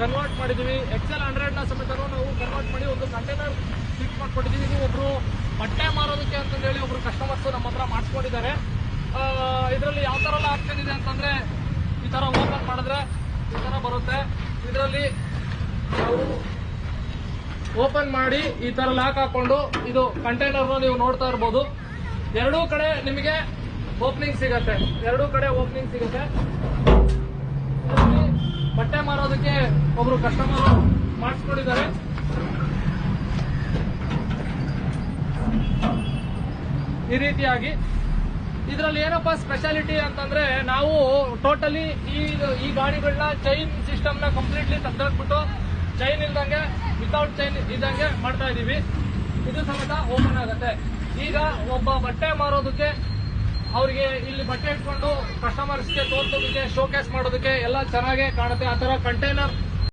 Convert ಮಾಡಿದೀವಿ Excel ಹಂಡ್ರೆಡ್ನ ಸಮೇತ ನಾವು ಕನ್ವರ್ಟ್ ಮಾಡಿ ಒಂದು ಕಂಟೈನರ್ ಫಿಟ್ ಮಾಡ್ಕೊಟ್ಟಿದೀವಿ ಇದು ಒಬ್ರು ಬಟ್ಟೆ ಮಾರೋದಕ್ಕೆ ಅಂತಂದೇಳಿ ಒಬ್ರು ಕಸ್ಟಮರ್ಸ್ ನಮ್ಮ ಹತ್ರ ಮಾಡಿಸ್ಕೊಂಡಿದ್ದಾರೆ. ಇದರಲ್ಲಿ ಯಾವ ತರ ಎಲ್ಲ ಆಪ್ಷನ್ ಅಂತಂದ್ರೆ ಈ ತರ ಓಪನ್ ಮಾಡಿದ್ರೆ ಈ ತರ ಬರುತ್ತೆ. ಇದರಲ್ಲಿ ನಾವು ಓಪನ್ ಮಾಡಿ ಈ ತರ ಲಾಕ್ ಹಾಕೊಂಡು ಇದು ಕಂಟೈನರ್ ನೀವು ನೋಡ್ತಾ ಇರ್ಬೋದು. ಎರಡೂ ಕಡೆ ನಿಮಗೆ ಓಪನಿಂಗ್ ಸಿಗತ್ತೆ. ಎರಡೂ ಕಡೆ ಓಪನಿಂಗ್ ಸಿಗುತ್ತೆ. ಬಟ್ಟೆ ಮಾರೋದಕ್ಕೆ ಒಬ್ರು ಕಸ್ಟಮರ್ ಮಾಡಿಸ್ಕೊಂಡಿದ್ದಾರೆ. ಈ ರೀತಿಯಾಗಿ. ಇದರಲ್ಲಿ ಏನಪ್ಪಾ ಸ್ಪೆಷಾಲಿಟಿ ಅಂತಂದ್ರೆ ನಾವು ಟೋಟಲಿ ಈ ಈ ಗಾಡಿಗಳನ್ನ ಚೈನ್ ಸಿಸ್ಟಮ್ನ ಕಂಪ್ಲೀಟ್ಲಿ ತೆಗೆದಾಕ್ಬಿಟ್ಟು ಚೈನ್ ಇಲ್ದಂಗೆ ವಿತೌಟ್ ಚೈನ್ ಇದ್ದಂಗೆ ಮಾಡ್ತಾ ಇದೀವಿ. ಇದು ಸಮೇತ ಓಪನ್ ಆಗುತ್ತೆ. ಈಗ ಒಬ್ಬ ಬಟ್ಟೆ ಮಾರೋದಕ್ಕೆ ಅವರಿಗೆ ಇಲ್ಲಿ ಬಟ್ಟೆ ಇಟ್ಕೊಂಡು ಕಸ್ಟಮರ್ಸ್ಗೆ ತೋರ್ಸೋದಕ್ಕೆ ಶೋಕೇಸ್ ಮಾಡೋದಕ್ಕೆ ಎಲ್ಲ ಚೆನ್ನಾಗೇ ಕಾಣುತ್ತೆ. ಆ ತರ ಕಂಟೈನರ್